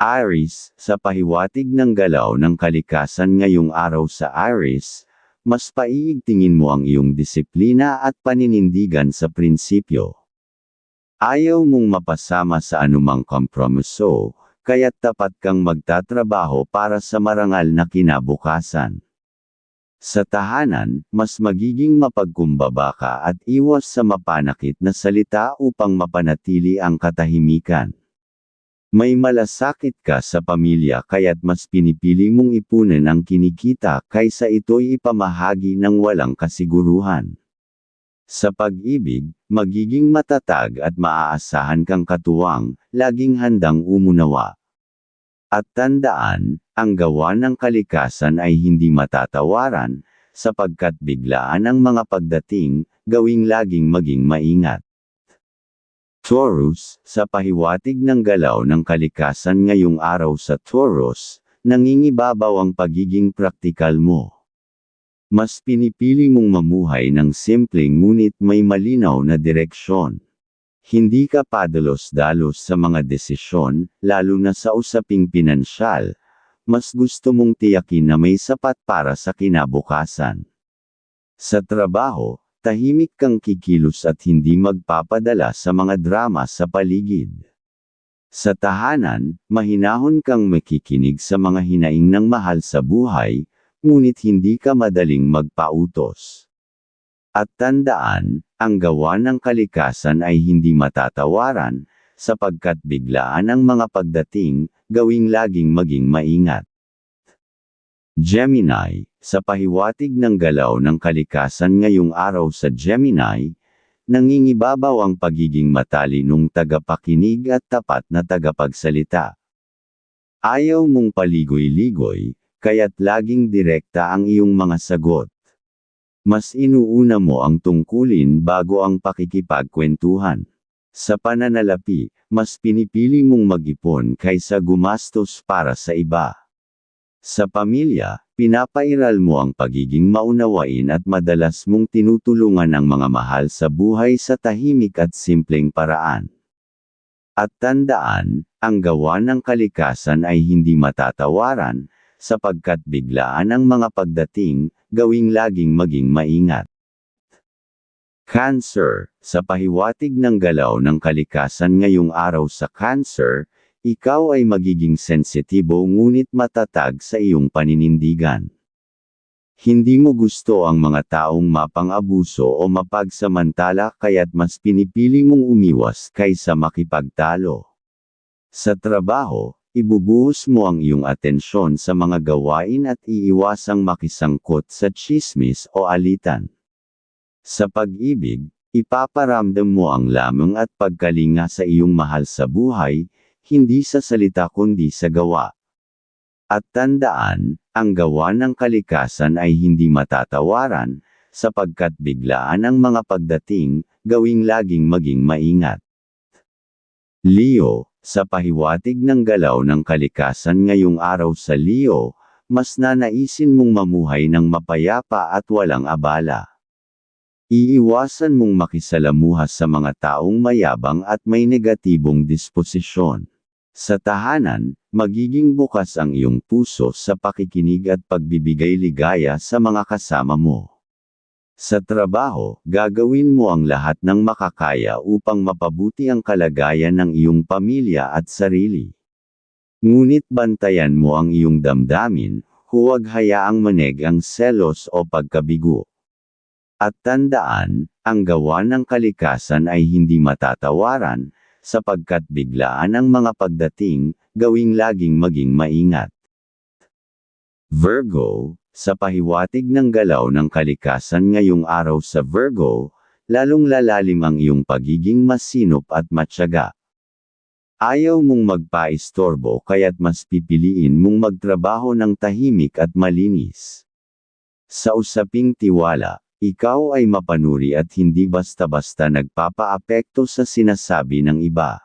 Aries, sa pahiwatig ng galaw ng kalikasan ngayong araw sa Aries, mas paiigtingin mo ang iyong disiplina at paninindigan sa prinsipyo. Ayaw mong mapasama sa anumang kompromiso, kaya't tapat kang magtatrabaho para sa marangal na kinabukasan. Sa tahanan, mas magiging mapagkumbaba ka at iwas sa mapanakit na salita upang mapanatili ang katahimikan. May malasakit ka sa pamilya kaya't mas pinipili mong ipunan ang kinikita kaysa ito'y ipamahagi ng walang kasiguruhan. Sa pag-ibig, magiging matatag at maaasahan kang katuwang, laging handang umunawa. At tandaan, ang gawa ng kalikasan ay hindi matatawaran, sapagkat biglaan ang mga pagdating, gawing laging maging maingat. Taurus, sa pahiwatig ng galaw ng kalikasan ngayong araw sa Taurus, nangingibabaw ang pagiging praktikal mo. Mas pinipili mong mamuhay ng simpleng ngunit may malinaw na direksyon. Hindi ka padalos-dalos sa mga desisyon, lalo na sa usaping pinansyal, mas gusto mong tiyakin na may sapat para sa kinabukasan. Sa trabaho, tahimik kang kikilos at hindi magpapadala sa mga drama sa paligid. Sa tahanan, mahinahon kang makikinig sa mga hinaing ng mahal sa buhay, ngunit hindi ka madaling magpautos. At tandaan, ang gawa ng kalikasan ay hindi matatawaran, sapagkat biglaan ang mga pagdating, gawing laging maging maingat. Gemini, sa pahiwatig ng galaw ng kalikasan ngayong araw sa Gemini, nangingibabaw ang pagiging matalinong tagapakinig at tapat na tagapagsalita. Ayaw mong paligoy-ligoy, kaya't laging direkta ang iyong mga sagot. Mas inuuna mo ang tungkulin bago ang pakikipagkwentuhan. Sa pananalapi, mas pinipili mong mag-ipon kaysa gumastos para sa iba. Sa pamilya, pinapairal mo ang pagiging maunawain at madalas mong tinutulungan ang mga mahal sa buhay sa tahimik at simpleng paraan. At tandaan, ang gawa ng kalikasan ay hindi matatawaran, sapagkat biglaan ang mga pagdating, gawing laging maging maingat. Cancer, sa pahiwatig ng galaw ng kalikasan ngayong araw sa Cancer, ikaw ay magiging sensitibo ngunit matatag sa iyong paninindigan. Hindi mo gusto ang mga taong mapang-abuso o mapagsamantala kaya't mas pinipili mong umiwas kaysa makipagtalo. Sa trabaho, ibubuhos mo ang iyong atensyon sa mga gawain at iiwasang makisangkot sa chismis o alitan. Sa pag-ibig, ipaparamdam mo ang lamang at pagkalinga sa iyong mahal sa buhay, hindi sa salita kundi sa gawa. At tandaan, ang gawa ng kalikasan ay hindi matatawaran, sapagkat biglaan ang mga pagdating, gawing laging maging maingat. Leo, sa pahiwatig ng galaw ng kalikasan ngayong araw sa Leo, mas nanaisin mong mamuhay ng mapayapa at walang abala. Iiwasan mong makisalamuha sa mga taong mayabang at may negatibong disposisyon. Sa tahanan, magiging bukas ang iyong puso sa pakikinig at pagbibigay ligaya sa mga kasama mo. Sa trabaho, gagawin mo ang lahat ng makakaya upang mapabuti ang kalagayan ng iyong pamilya at sarili. Ngunit bantayan mo ang iyong damdamin, huwag hayaang maneg ang selos o pagkabigo. At tandaan, ang gawa ng kalikasan ay hindi matatawaran, sapagkat biglaan ang mga pagdating, gawing laging maging maingat. Virgo, sa pahiwatig ng galaw ng kalikasan ngayong araw sa Virgo, lalong lalalim ang iyong pagiging masinop at matyaga. Ayaw mong magpa-istorbo kaya't mas pipiliin mong magtrabaho ng tahimik at malinis. Sa usaping tiwala, ikaw ay mapanuri at hindi basta-basta nagpapaapekto sa sinasabi ng iba.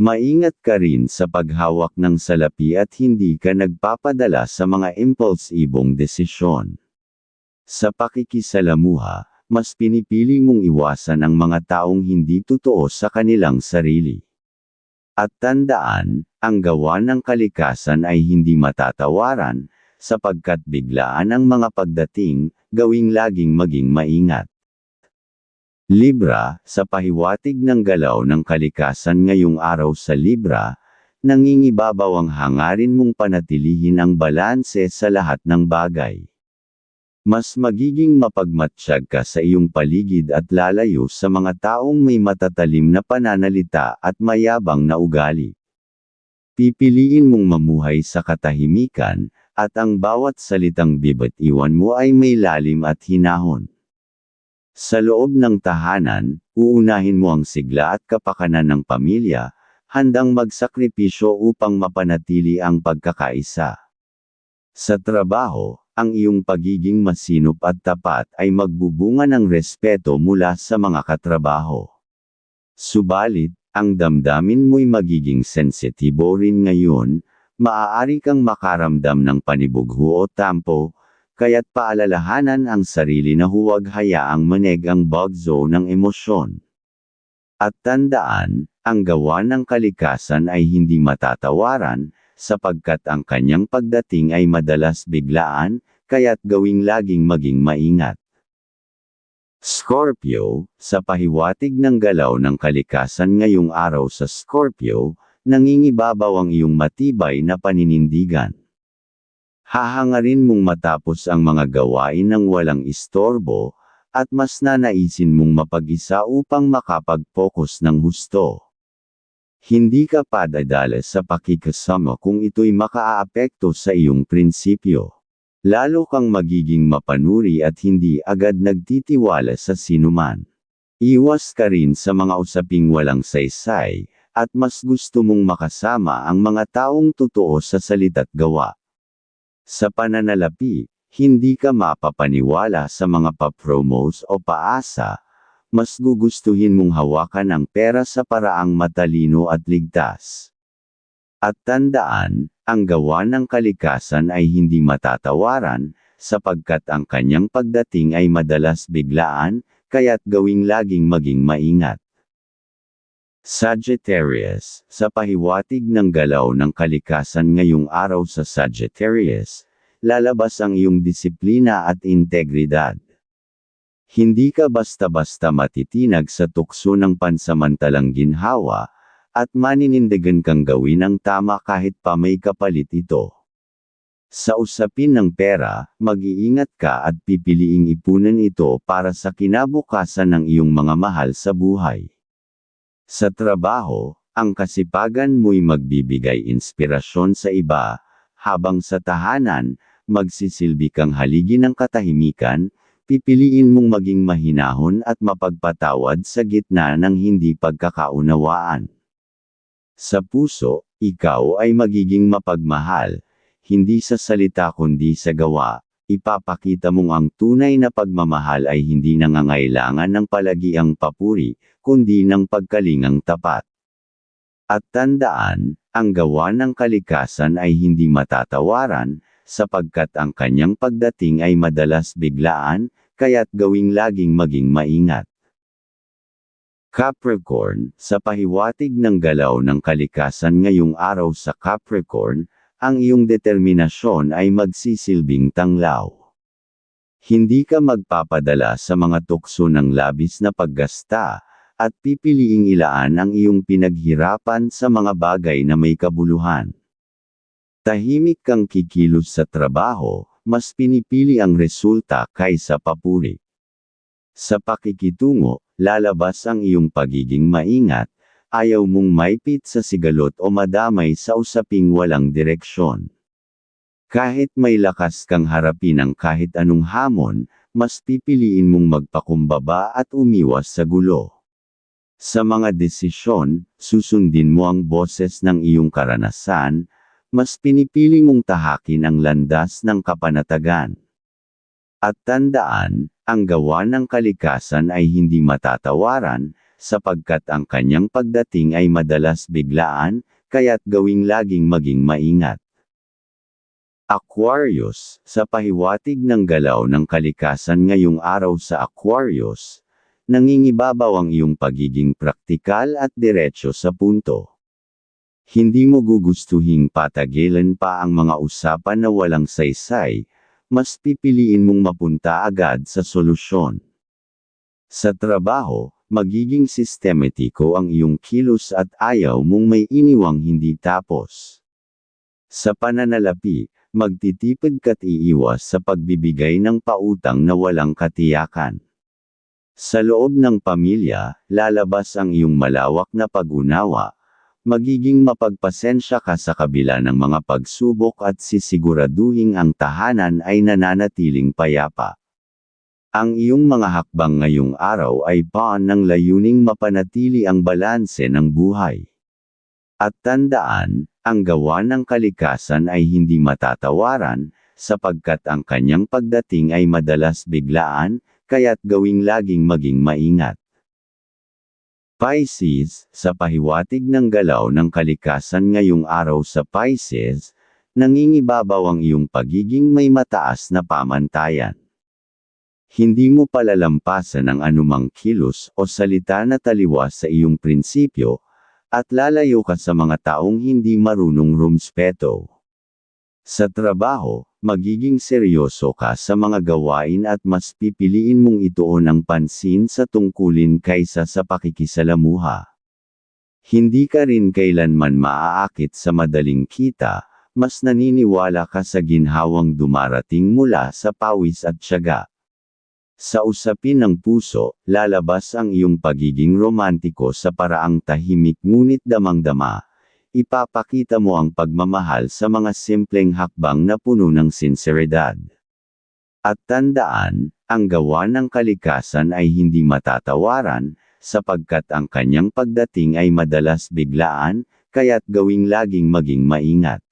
Maingat ka rin sa paghawak ng salapi at hindi ka nagpapadala sa mga impulsibong desisyon. Sa pakikisalamuha, mas pinipili mong iwasan ang mga taong hindi totoo sa kanilang sarili. At tandaan, ang gawa ng kalikasan ay hindi matatawaran, sapagkat biglaan ang mga pagdating, gawing laging maging maingat. Libra, sa pahiwatig ng galaw ng kalikasan ngayong araw sa Libra, nangingibabaw ang hangarin mong panatilihin ang balanse sa lahat ng bagay. Mas magiging mapagmatsyag ka sa iyong paligid at lalayo sa mga taong may matatalim na pananalita at mayabang na ugali. Pipiliin mong mamuhay sa katahimikan, at ang bawat salitang bibit iwan mo ay may lalim at hinahon. Sa loob ng tahanan, uunahin mo ang sigla at kapakanan ng pamilya, handang magsakripisyo upang mapanatili ang pagkakaisa. Sa trabaho, ang iyong pagiging masinop at tapat ay magbubunga ng respeto mula sa mga katrabaho. Subalit, ang damdamin mo'y magiging sensitibo rin ngayon, maaari kang makaramdam ng panibugho o tampo, kaya't paalalahanan ang sarili na huwag hayaang maneg ang bagzo ng emosyon. At tandaan, ang gawa ng kalikasan ay hindi matatawaran, sapagkat ang kanyang pagdating ay madalas biglaan, kaya't gawing laging maging maingat. Scorpio, sa pahiwatig ng galaw ng kalikasan ngayong araw sa Scorpio, nangingibabaw ang iyong matibay na paninindigan. Hahangarin mong matapos ang mga gawain ng walang istorbo, at mas nanaisin mong mapag-isa upang makapag-focus ng husto. Hindi ka padadala sa pakikasama kung ito'y makaaapekto sa iyong prinsipyo. Lalo kang magiging mapanuri at hindi agad nagtitiwala sa sinuman. Iwas ka rin sa mga usaping walang saysay, at mas gusto mong makasama ang mga taong totoo sa salita't gawa. Sa pananalapi, hindi ka mapapaniwala sa mga pa-promos o paasa, mas gugustuhin mong hawakan ang pera sa paraang matalino at ligtas. At tandaan, ang gawa ng kalikasan ay hindi matatawaran, sapagkat ang kanyang pagdating ay madalas biglaan, kaya't gawing laging maging maingat. Sagittarius, sa pahiwatig ng galaw ng kalikasan ngayong araw sa Sagittarius, lalabas ang iyong disiplina at integridad. Hindi ka basta-basta matitinag sa tukso ng pansamantalang ginhawa, at maninindigan kang gawin ang tama kahit pa may kapalit ito. Sa usapin ng pera, mag-iingat ka at pipiliing ipunan ito para sa kinabukasan ng iyong mga mahal sa buhay. Sa trabaho, ang kasipagan mo'y magbibigay inspirasyon sa iba, habang sa tahanan, magsisilbi kang haligi ng katahimikan, pipiliin mong maging mahinahon at mapagpatawad sa gitna ng hindi pagkakaunawaan. Sa puso, ikaw ay magiging mapagmahal, hindi sa salita kundi sa gawa, ipapakita mong ang tunay na pagmamahal ay hindi nangangailangan ng palagiang papuri, kundi ng pagkalingang tapat. At tandaan, ang gawa ng kalikasan ay hindi matatawaran, sapagkat ang kanyang pagdating ay madalas biglaan, kaya't gawing laging maging maingat. Capricorn, sa pahiwatig ng galaw ng kalikasan ngayong araw sa Capricorn, ang iyong determinasyon ay magsisilbing tanglaw. Hindi ka magpapadala sa mga tukso ng labis na paggasta, at pipiliing ilaan ang iyong pinaghirapan sa mga bagay na may kabuluhan. Tahimik kang kikilos sa trabaho, mas pinipili ang resulta kaysa papuri. Sa pakikitungo, lalabas ang iyong pagiging maingat, ayaw mong maipit sa sigalot o madamay sa usaping walang direksyon. Kahit may lakas kang harapin ang kahit anong hamon, mas pipiliin mong magpakumbaba at umiwas sa gulo. Sa mga desisyon, susundin mo ang boses ng iyong karanasan, mas pinipili mong tahakin ang landas ng kapanatagan. At tandaan, ang gawa ng kalikasan ay hindi matatawaran, sapagkat ang kanyang pagdating ay madalas biglaan, kaya't gawing laging maging maingat. Aquarius, sa pahiwatig ng galaw ng kalikasan ngayong araw sa Aquarius, nangingibabaw ang iyong pagiging praktikal at diretsyo sa punto. Hindi mo gugustuhing patagilan pa ang mga usapan na walang saysay, mas pipiliin mong mapunta agad sa solusyon. Sa trabaho, magiging sistematiko ang iyong kilos at ayaw mong may iniwang hindi tapos. Sa pananalapi, magtitipid ka't iiwas sa pagbibigay ng pautang na walang katiyakan. Sa loob ng pamilya, lalabas ang iyong malawak na pag-unawa, magiging mapagpasensya ka sa kabila ng mga pagsubok at sisiguraduhing ang tahanan ay nananatiling payapa. Ang iyong mga hakbang ngayong araw ay paan ng layuning mapanatili ang balanse ng buhay. At tandaan, ang gawa ng kalikasan ay hindi matatawaran, sapagkat ang kanyang pagdating ay madalas biglaan, kaya't gawing laging maging maingat. Pisces, sa pahiwatig ng galaw ng kalikasan ngayong araw sa Pisces, nangingibabaw ang iyong pagiging may mataas na pamantayan. Hindi mo palalampasan ang anumang kilos o salita na taliwas sa iyong prinsipyo, at lalayo ka sa mga taong hindi marunong rumspeto. Sa trabaho, magiging seryoso ka sa mga gawain at mas pipiliin mong ituon ang pansin sa tungkulin kaysa sa pakikisalamuha. Hindi ka rin kailanman maaakit sa madaling kita, mas naniniwala ka sa ginhawang dumarating mula sa pawis at tiyaga. Sa usapin ng puso, lalabas ang iyong pagiging romantiko sa paraang tahimik ngunit damang-dama, ipapakita mo ang pagmamahal sa mga simpleng hakbang na puno ng sinseridad. At tandaan, ang gawa ng kalikasan ay hindi matatawaran, sapagkat ang kanyang pagdating ay madalas biglaan, kaya't gawing laging maging maingat.